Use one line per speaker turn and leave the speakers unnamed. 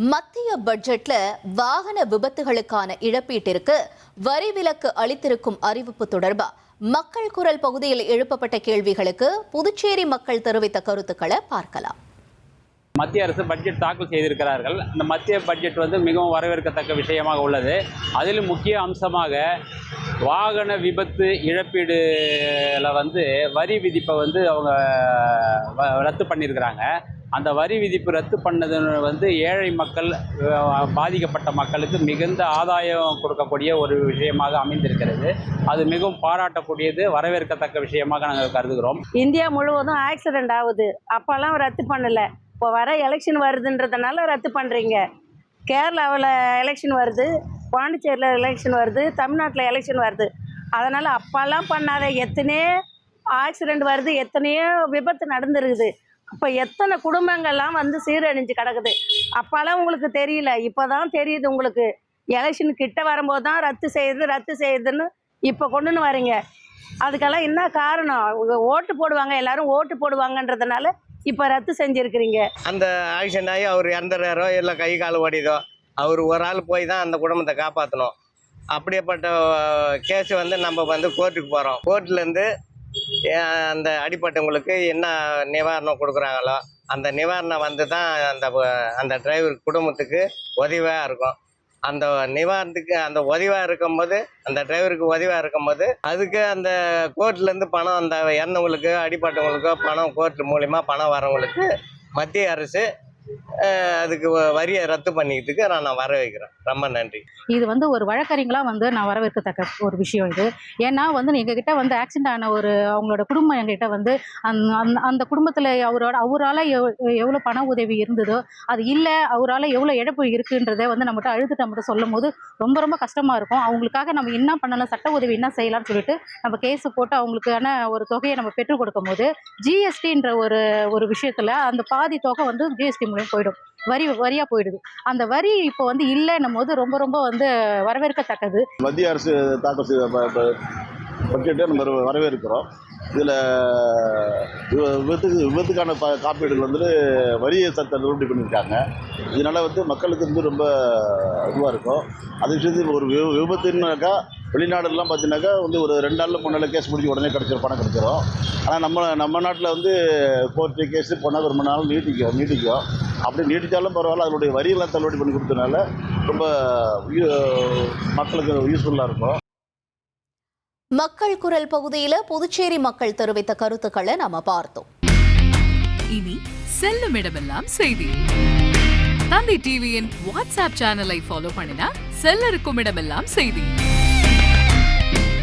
மத்திய பட்ஜெட்ல வாகன விபத்துகளுக்கான இழப்பீட்டிற்கு வரி விலக்கு அளித்திருக்கும் அறிவிப்பு தொடர்பா? மக்கள் குரல் பகுதியில் எழுப்பப்பட்ட கேள்விகளுக்கு புதுச்சேரி மக்கள் தெரிவித்த கருத்துக்களை பார்க்கலாம்.
மத்திய அரசு பட்ஜெட் தாக்கல் செய்திருக்கிறார்கள். இந்த மத்திய பட்ஜெட் வந்து மிகவும் வரவேற்கத்தக்க விஷயமாக உள்ளது. அதில் முக்கிய அம்சமாக வாகன விபத்து இழப்பீடுல வந்து வரி விதிப்பை வந்து அவங்க வ- ரத்து பண்ணியிருக்கிறாங்க. அந்த வரி விதிப்பு ரத்து பண்ணது வந்து ஏழை மக்கள் பாதிக்கப்பட்ட மக்களுக்கு மிகுந்த ஆதாயம் கொடுக்கக்கூடிய ஒரு விஷயமாக அமைந்திருக்கிறது. அது மிகவும் பாராட்டக்கூடியது வரவேற்கத்தக்க விஷயமாக நாங்கள் கருதுகிறோம்.
இந்தியா முழுவதும் ஆக்சிடென்ட் ஆகுது. அப்போல்லாம் ரத்து பண்ணல. இப்போ வர எலெக்ஷன் வருதுன்றதுனால ரத்து பண்ணுறீங்க கேரளாவில் எலெக்ஷன் வருது பாண்டிச்சேரியில் எலெக்ஷன் வருது தமிழ்நாட்டில் எலெக்ஷன் வருது. அதனால் அப்போல்லாம் பண்ணாத எத்தனையோ ஆக்சிடெண்ட் வருது எத்தனையோ விபத்து நடந்துருக்குது. அப்போ எத்தனை குடும்பங்கள்லாம் வந்து சீரழிஞ்சு கிடக்குது? அப்போல்லாம் உங்களுக்கு தெரியல. இப்போ தான் தெரியுது உங்களுக்கு. எலெக்ஷன் கிட்ட வரும்போது தான் ரத்து செய்யுது ரத்து செய்யுதுன்னு இப்போ கொண்டுன்னு வரீங்க. அதுக்கெல்லாம் என்ன காரணம்? ஓட்டு போடுவாங்க எல்லாரும் ஓட்டு போடுவாங்கன்றதுனால இப்போ ரத்து செஞ்சுருக்கிறீங்க.
அந்த ஆக்சிடென்ட் ஆகி அவர் இறந்துடுறாரோ இல்லை கை கால் ஓடிதோ அவர் ஒரு ஆள் போய் தான் அந்த குடும்பத்தை காப்பாற்றணும் அப்படியேப்பட்ட கேஸ் வந்து நம்ம வந்து கோர்ட்டுக்கு போகிறோம் கோர்ட்லேருந்து அந்த அடிப்பட்டவங்களுக்கு என்ன நிவாரணம் கொடுக்குறாங்களோ அந்த நிவாரணம் வந்து தான் அந்த அந்த டிரைவர் குடும்பத்துக்கு உதவியாக இருக்கும். அந்த நிவாரணத்துக்கு அந்த உதவியாக இருக்கும்போது அந்த டிரைவருக்கு உதவியாக இருக்கும்போது அதுக்கு அந்த கோர்ட்லேருந்து பணம் அந்த இறந்தவங்களுக்கு அடிப்பட்டவங்களுக்கோ பணம் கோர்ட் மூலிமா பணம் வரவங்களுக்கு மத்திய அரசு அதுக்கு வ- வரியை ரத்து பண்ணிக்கிறதுக்கு நான் நான் வர வைக்கிறேன் ரொம்ப நன்றி.
இது வந்து ஒரு வழக்கறிஞலா வந்து நான் வரவேற்கத்தக்க ஒரு விஷயம் இது. ஏன்னா வந்து எங்ககிட்ட வந்து ஆக்சிடென்ட் ஆன ஒரு அவங்களோட குடும்பம் எங்ககிட்ட வந்து அந்த அந்த- அந்த குடும்பத்தில் அவரோட அவரால் எவ்வளோ பண உதவி இருந்ததோ அது இல்லை அவரால் எவ்வளோ இழப்பு இருக்குன்றதை வந்து நம்மகிட்ட அழுதுட்டு நம்மகிட்ட சொல்லும் போது ரொம்ப ரொம்ப கஷ்டமாக இருக்கும். அவங்களுக்காக நம்ம என்ன பண்ணலாம் சட்ட உதவி என்ன செய்யலாம்னு சொல்லிட்டு நம்ம கேஸ் போட்டு அவங்களுக்கான ஒரு தொகையை நம்ம பெற்றுக் கொடுக்கும் போது ஜிஎஸ்டின்ற ஒரு ஒரு விஷயத்தில் அந்த பாதி தொகை வந்து ஜிஎஸ்டி மூலியம் போயிடும். வரி வரியாக போயிடுது. அந்த வரி இப்போ வந்து இல்லைன்னும் போது ரொம்ப ரொம்ப வந்து வரவேற்கத்தக்கது.
மத்திய அரசு தாக்கல் செய்த பட்ஜெட்டை நம்ம வரவேற்கிறோம். இதில் விபத்துக்கு விபத்துக்கான ப காப்பீடுகள் வந்துட்டு வரியை சத்த தள்ளுபடி பண்ணியிருக்காங்க. இதனால் வந்து மக்களுக்கு வந்து ரொம்ப இதுவாக இருக்கும். அது விஷயத்து ஒரு வி விபத்துனாக்கா வெளிநாடுலாம் பார்த்தீங்கன்னாக்கா வந்து ஒரு ரெண்டு நாளில் மூணு நாளில் கேஸ் முடிச்சு உடனே கிடச்சிரும் பணம் கிடச்சிரும் ஆனால் நம்ம நம்ம நாட்டில் வந்து கோர்ட்டு கேஸு போனால் ரொம்ப நாள் நீட்டிக்கும் நீட்டிக்கும். அப்படி நீட்டித்தாலும் பரவாயில்ல அதனுடைய வரியெல்லாம் தள்ளுபடி பண்ணி கொடுத்தனால ரொம்ப மக்களுக்கு யூஸ்ஃபுல்லாக இருக்கும்.
மக்கள் குரல் பகுதியில புதுச்சேரி மக்கள் தெரிவித்த கருத்துக்களை நாம பார்த்தோம்.
இனி செல்லும் இடமெல்லாம் செய்தி. தந்தி டிவியின் வாட்ஸ்அப் சேனலை ஃபாலோ பண்ணினா செல்ல இருக்கும் இடமெல்லாம் செய்தி.